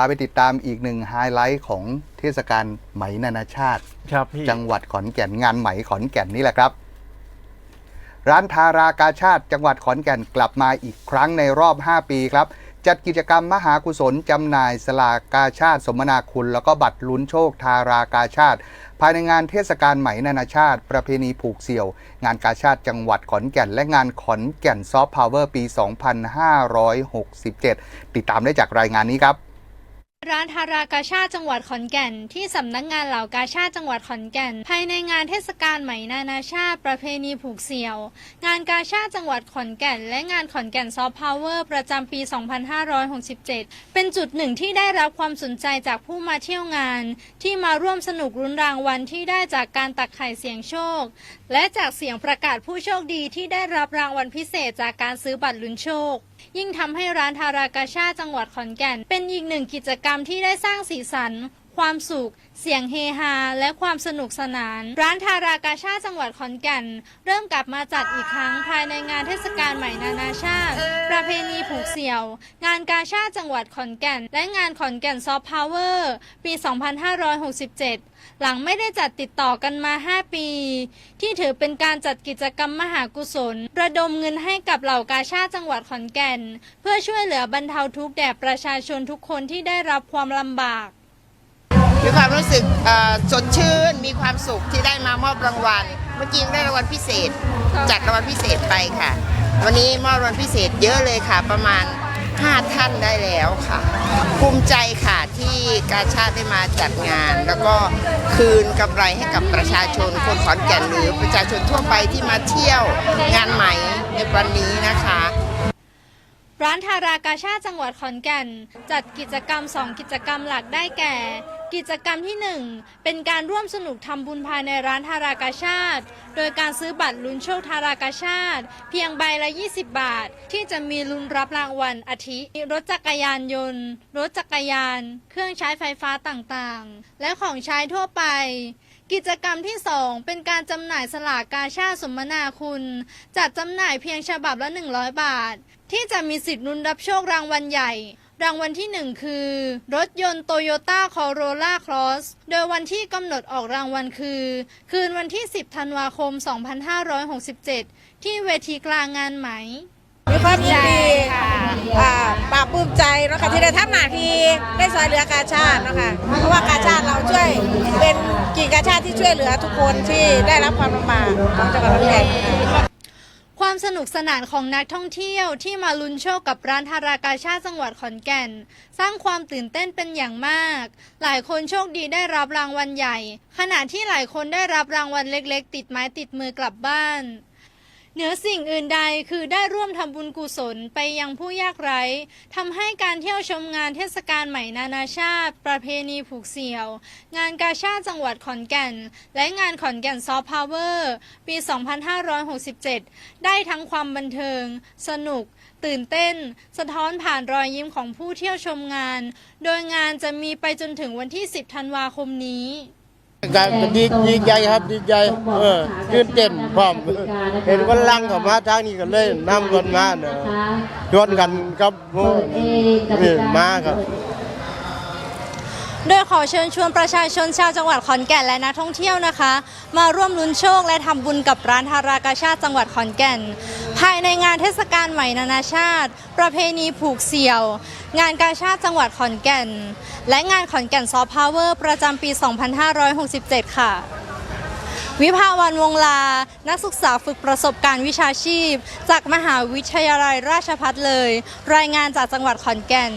าไปติดตามอีกหนึ่งไฮไลท์ของเทศกาลไหมนานาชาติ ครับพี่จังหวัดขอนแก่นงานไหมขอนแก่นนี่แหละครับ ร้านทารากาชาติ จังหวัดขอนแก่นกลับมาอีกครั้งในรอบ 5 ปีครับ จัดกิจกรรมมหากุศลจำหน่ายสลากกาชาติ สมนาคุณ แล้วก็บัตรลุ้นโชคทารากาชาติ ภายในงานเทศกาลไหมนานาชาติ ประเพณีผูกเสี่ยว งานกาชาติจังหวัดขอนแก่น และงานขอนแก่นซอฟต์พาวเวอร์ปี 2567 ติดตามได้จากรายงานนี้ครับ ร้านทารากาชาจังหวัดขอนแก่น ที่สำนักงานเหล่ากาชาจังหวัดขอนแก่น ภายในงานเทศกาลไหมนานาชาติ ประเพณีผูกเสี่ยว งานกาชาจังหวัดขอนแก่น และงานขอนแก่นซอฟต์พาวเวอร์ประจำปี 2567 เป็นจุดหนึ่งที่ได้รับความสนใจจากผู้มาเที่ยวงาน ที่มาร่วมสนุกรุนรางวัลที่ได้จากการตักไข่เสียงโชค และจากเสียงประกาศผู้โชคดีที่ได้รับรางวัลพิเศษจากการซื้อบัตรลุ้นโชค ยิ่งทำให้ร้านทารากาชาจังหวัดขอนแก่น เป็นอีกหนึ่งกิจกรรมที่ได้สร้างสีสัน ความสุข เสียงเฮฮา และความสนุกสนาน ร้านทารากาชาจังหวัดขอนแก่น เริ่มกลับมาจัดอีกครั้งภายในงานเทศกาลใหม่นานาชาติ ประเพณีผูกเสี่ยว งานกาชาจังหวัดขอนแก่น และงานขอนแก่นซอฟต์พาวเวอร์ปี 2567 หลังไม่ได้จัดติดต่อกันมา 5 ปี ที่ถือเป็นการจัดกิจกรรมมหากุศล ระดมเงินให้กับเหล่ากาชาจังหวัดขอนแก่น เพื่อช่วยเหลือบรรเทาทุกข์แด่ประชาชนทุกคนที่ได้รับความลำบาก มีความรู้สึกสดชื่น มีความสุขที่ได้มามอบรางวัล เมื่อกี้ได้รางวัลพิเศษ จัดรางวัลพิเศษไปค่ะ วันนี้มอบรางวัลพิเศษเยอะเลยค่ะ ประมาณ 5 ท่านได้แล้วค่ะ ภูมิใจค่ะที่กาชาติได้มาจัดงาน แล้วก็คืนกำไรให้กับประชาชนคนขอนแก่นหรือประชาชนทั่วไปที่มาเที่ยวงานใหม่ในวันนี้นะคะร้านทารากาชาติจังหวัดขอนแก่น จัดกิจกรรม 2 กิจกรรมหลักได้แก่ กิจกรรมที่ 1 เป็นการร่วมสนุกทำบุญภายในร้านทารากาชาติ โดยการซื้อบัตรลุ้นโชคทารากาชาติ เพียงใบละ 20 บาท ที่จะมีลุ้นรับรางวัลอาทิ รถจักรยานยนต์ รถจักรยาน เครื่องใช้ไฟฟ้าต่างๆ และของใช้ทั่วไป กิจกรรมที่ 2 เป็นการจำหน่ายสลากกาชาติสมนาคุณ จัดจำหน่ายเพียงฉบับละ 100 บาท ที่จะมีสิทธิ์ลุ้นรับโชครางวัลใหญ่ รางวัลที่ 1 คือ รถยนต์โตโยต้าคอโรล่าครอสโดยวันที่กำหนดออกรางวัลคือ คืนวันที่ 10 ธันวาคม 2567 ที่เวทีกลางงานไหมมีความยินดีอ่าปราบปลื้มใจเนาะคะที่ได้ทำหน้าที่ได้ซอยเหลือกาชาติเนาะคะเพราะว่ากาชาติเราช่วยเป็นกิ่งกาชาติที่ช่วยเหลือทุกคนที่ได้รับความลำบากของจังหวัดขอนแก่น ความสนุกสนานของนักท่องเที่ยวที่มาลุ้นโชคกับร้านทารากาชาติจังหวัดขอนแก่น สร้างความตื่นเต้นเป็นอย่างมาก หลายคนโชคดีได้รับรางวัลใหญ่ ขณะที่หลายคนได้รับรางวัลเล็กๆ ติดไม้ติดมือกลับบ้าน เหนือสิ่งอื่นใดคือได้ร่วมทำบุญกุศลไปยังผู้ยากไร้ทำให้การเที่ยวชมงานเทศกาลใหม่นานาชาติ ประเพณีผูกเสี่ยว งานกาชาติจังหวัดขอนแก่น และงานขอนแก่นซอฟต์พาวเวอร์ปี 2567 ได้ทั้งความบันเทิง สนุก ตื่นเต้น สะท้อนผ่านรอยยิ้มของผู้เที่ยวชมงาน โดยงานจะมีไปจนถึงวันที่ 10 ธันวาคมนี้ การดีดีใจครับดีใจเออตื่นเต้นพร้อมเห็นคนลังเข้ามาทางนี้กันเลยนำกันมาเนอะชวนกันกับหมู่นี่มาครับโดยขอเชิญชวนประชาชนชาวจังหวัดขอนแก่นและนักท่องเที่ยวนะคะ มาร่วมลุ้นโชคและทำบุญกับร้านทารากาชาติจังหวัดขอนแก่น ภายในงานเทศกาลใหม่นานาชาติ ประเพณีผูกเสี่ยว งานกาชาติจังหวัดขอนแก่น และงานขอนแก่นซอฟต์พาวเวอร์ประจำปี 2567 ค่ะ วิภาวันวงลา นักศึกษาฝึกประสบการณ์วิชาชีพ จากมหาวิทยาลัยราชพัฒเลย รายงานจากจังหวัดขอนแก่น